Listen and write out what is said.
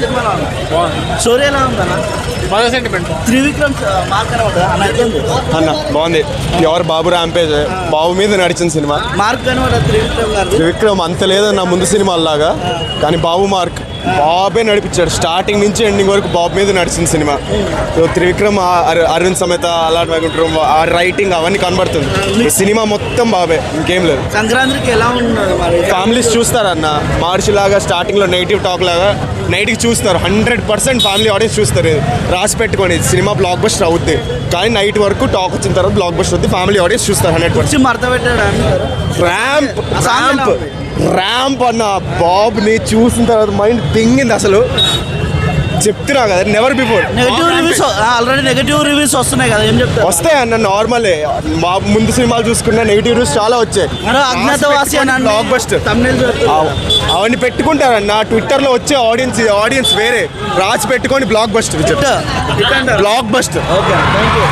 సినిమాలో స్టోరీ ఎలా ఉందన్న? బాగా సెంటిమెంట్ త్రివిక్రమ్ మార్క్ అన్న. బాగుంది. ఎవరు బాబు రాంపేజ్? బాబు మీద నడిచిన సినిమా. మార్క్ త్రివిక్రమ్ గారు విక్రమ్ అంత లేదన్న ముందు సినిమాల్లాగా. కానీ బాబు మార్క్. బాబే నడిపించాడు. స్టార్టింగ్ నుంచి ఎండింగ్ వరకు బాబు మీద నడిచిన సినిమా. సో త్రివిక్రమ్ ఆ అరు- అరుణ్ సమేత అలాంటి వైకుంఠం ఆ రైటింగ్ అవన్నీ కనబడుతుంది. ఈ సినిమా మొత్తం బాబే ఇంకేం లేదు. సంక్రాంతికి ఎలా ఫ్యామిలీస్ చూస్తారన్న మార్చి లాగా స్టార్టింగ్లో నెగిటివ్ టాక్ లాగా నైట్కి చూస్తారు. హండ్రెడ్ పర్సెంట్ ఫ్యామిలీ ఆడియన్స్ చూస్తారు. రాసి పెట్టుకొని సినిమా బ్లాక్ బస్టర్ అవుద్ది. కానీ నైట్ వరకు టాక్ వచ్చిన తర్వాత బ్లాక్ బస్టర్ అవుద్ది. ఫ్యామిలీ ఆడియన్స్ చూస్తారు hundred percent ramp ramp? Ramp అన్న బాబ్ని చూసిన తర్వాత మైండ్ దింగింది అసలు. చెప్తున్నా కదా never before negative reviews already negative reviews వస్తున్నాయి కదా ఏం చెప్తారు? వస్తాయి అన్న నార్మలే మా ముందు సినిమాలు చూసుకున్న నెగిటివ్ రివ్యూస్ చాలా వచ్చాయి. అజ్ఞాతవాసి అని బ్లాక్ బస్టర్ అవన్నీ పెట్టుకుంటారన్న ట్విట్టర్లో వచ్చే ఆడియన్స్ ఆడియన్స్ వేరే. రాసి పెట్టుకొని blockbuster blockbuster okay thank you